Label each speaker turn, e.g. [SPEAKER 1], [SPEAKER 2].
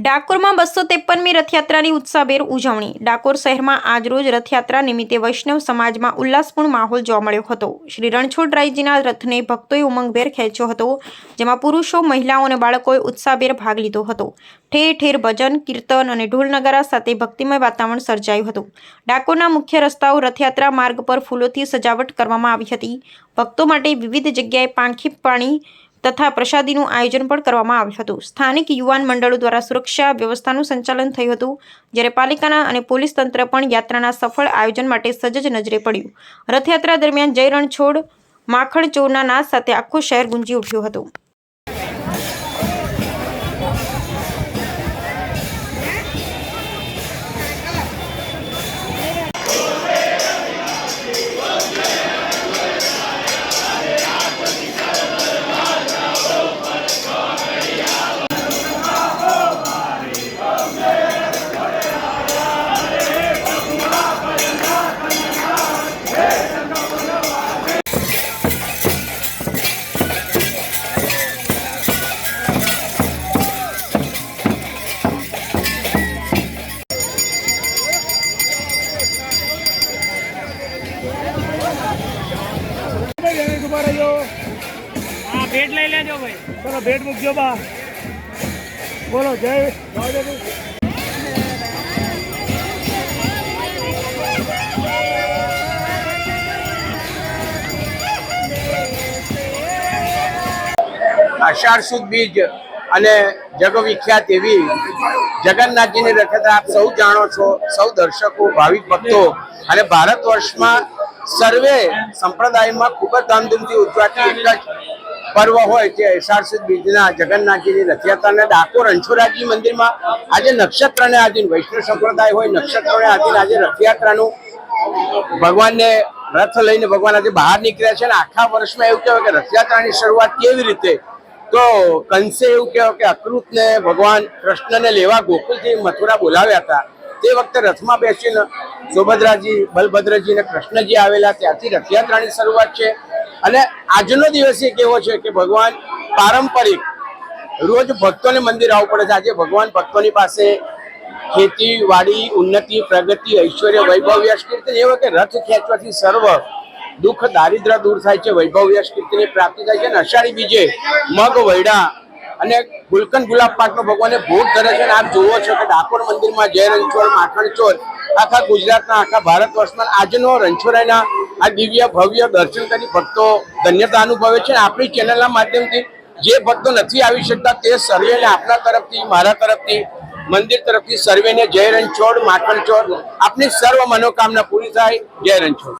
[SPEAKER 1] ડાકોરમાં બસો ત્રેપનમી રથયાત્રાની ઉત્સાહભેર ઉજવણી. ડાકોર શહેરમાં આજરોજ રથયાત્રા નિમિત્તે વૈષ્ણવ સમાજમાં ઉલ્લાસપૂર્ણ માહોલ જોવા મળ્યો હતો. શ્રી રણછોડરાયજીના રથને ભક્તોએ ઉમંગભેર ખેંચ્યો હતો, જેમાં પુરુષો, મહિલાઓ અને બાળકોએ ઉત્સાહભેર ભાગ લીધો હતો. ઠેર ઠેર ભજન, કીર્તન અને ઢોલ નગારા સાથે ભક્તિમય વાતાવરણ સર્જાયું હતું. ડાકોરના મુખ્ય રસ્તાઓ રથયાત્રા માર્ગ પર ફૂલોથી સજાવટ કરવામાં આવી હતી. ભક્તો માટે વિવિધ જગ્યાએ પાંખી પાણી તથા પ્રસાદીનું આયોજન પણ કરવામાં આવ્યું હતું. સ્થાનિક યુવાન મંડળો દ્વારા સુરક્ષા વ્યવસ્થાનું સંચાલન થયું હતું, જ્યારે પાલિકાના અને પોલીસ તંત્ર પણ યાત્રાના સફળ આયોજન માટે સજ્જ નજરે પડ્યું. રથયાત્રા દરમિયાન જય રણછોડ માખણ ચોરના નાદ સાથે આખું શહેર ગુંજી ઉઠ્યું હતું.
[SPEAKER 2] ઊભા રહેજો
[SPEAKER 3] હા ભેટ લઈ લેજો ભાઈ.
[SPEAKER 2] ચલો ભેટ મૂકજો બા. બોલો જય જય
[SPEAKER 4] અષાઢ સુદ બીજ અને જગવિખ્યાત એવી જગન્નાથજીની રથયાત્રા આપ સૌ જાણો છો સૌ દર્શકો ભાવિક ભક્તો. અને ભારત વર્ષમાં સર્વે સંપ્રદાયમાં ખૂબ જ ધામધૂમથી ઉજવાતી એક જ પર્વ હોય જે અષાઢ બીજના જગન્નાથજીની રથયાત્રાને ડાકોર અંછોરાજી મંદિરમાં આજે નક્ષત્રને આધીન વૈષ્ણવ સંપ્રદાય હોય નક્ષત્રને આધીન આજે રથયાત્રાનું ભગવાનને રથ લઈને ભગવાન આજે બહાર નીકળ્યા છે અને આખા વર્ષમાં એવું કહેવાય કે રથયાત્રાની શરૂઆત કેવી રીતે? તો કંસે એવું કહેવાય કે અકૃતને ભગવાન કૃષ્ણને લેવા ગોકુલથી મથુરા બોલાવ્યા હતા. તે વખતે રથમાં બેસીને સુભદ્રાજી બલભદ્રજી અને કૃષ્ણજી આવેલા, ત્યાંથી રથયાત્રાની શરૂઆત છે. અને આજનો દિવસ એક એવો છે કે ભગવાન પારંપરિક રોજ ભક્તોને મંદિર આવવું પડે છે. આજે ભગવાન ભક્તોની પાસે ખેતી, વાડી, ઉન્નતિ, પ્રગતિ, ઐશ્વર્ય વૈભવ યશ કીર્તન એવો કે રથ ખેંચવાથી સર્વ દુઃખ દારિદ્ર દૂર થાય છે. વૈભવ યશ કીર્તિની પ્રાપ્તિ થાય છે. અને અષાઢી બીજે મગ વૈડા અને ગુલકંદ ગુલાબ પાકનો ભગવાને ભોગ ધરે છે. અને આપ જુઓ છો કે ડાકોર મંદિરમાં જય રણછોડ માખણ ચોર આખા ગુજરાતના, આખા ભારત વર્ષમાં આજનો રણછોડાના આ દિવ્ય, ભવ્ય દર્શન કરી ભક્તો ધન્યતા અનુભવે છે. આપણી ચેનલના માધ્યમથી જે ભક્તો નથી આવી શકતા તે સર્વેને આપણા તરફથી, મારા તરફથી, મંદિર તરફથી સર્વેને જય રણછોડ માખણ ચોર આપની સર્વ મનોકામના પૂરી થાય. જય રણછોડ.